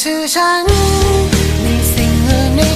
ชื่อฉันในสิ่งเหล่านี้